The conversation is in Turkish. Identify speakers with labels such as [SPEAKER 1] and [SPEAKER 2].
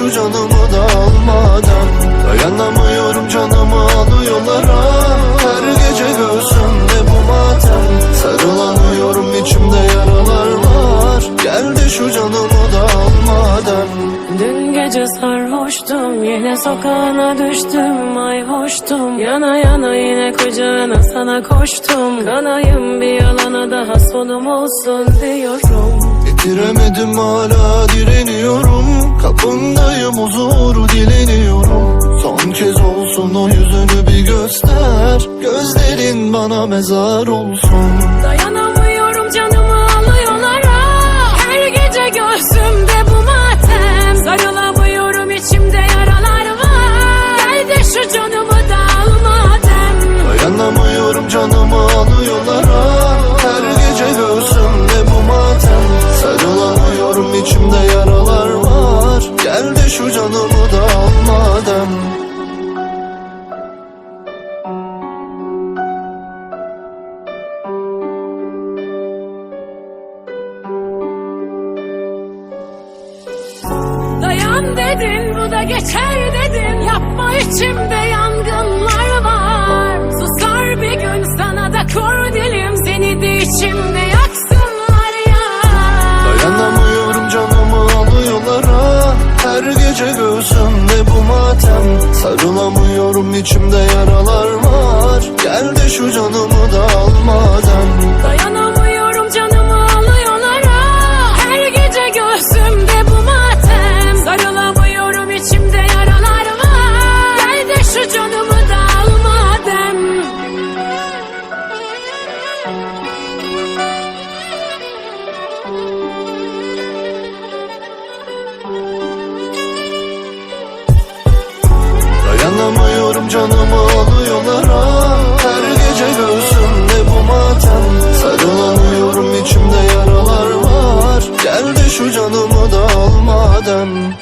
[SPEAKER 1] şu canımı da almadan. Dayanamıyorum canımı alıyorlar. Ha Her gece göğsümde bu matem. Sarılamıyorum içimde yaralar var. Gel de şu canımı da almadan.
[SPEAKER 2] Dün gece sarhoştum Yine sokağına düştüm. Ay hoştum. Yana yana yine kucağına sana koştum. Kanayım bir yalana daha sonum olsun diyorum
[SPEAKER 1] Bitiremedim hala direniyorum. Kapındayım huzuru dileniyorum. Son kez olsun o yüzünü bir göster. Gözlerin bana mezar olsun.
[SPEAKER 2] Dayanamıyorum canımı alıyorlar. Ha Her gece göğsümde bu matem. Sarılamıyorum içimde yaralar var. Gel de şu canımı da al madem.
[SPEAKER 1] Dayanamıyorum canımı
[SPEAKER 2] Dayan dedin bu da geçer dedin. Yapma içimde yangınlar var. Susar bir gün sana da kor dilim. Seni de içimde yaksınlar ya.
[SPEAKER 1] Dayanamıyorum canımı alıyorlar ha. Her gece göğsümde bu matem. Sarılamıyorum içimde yaralar var canımı alıyorlar ha Her gece göğsümde bu matem. Sarılamıyorum içimde yaralar var. Gel de şu canımı da al madem.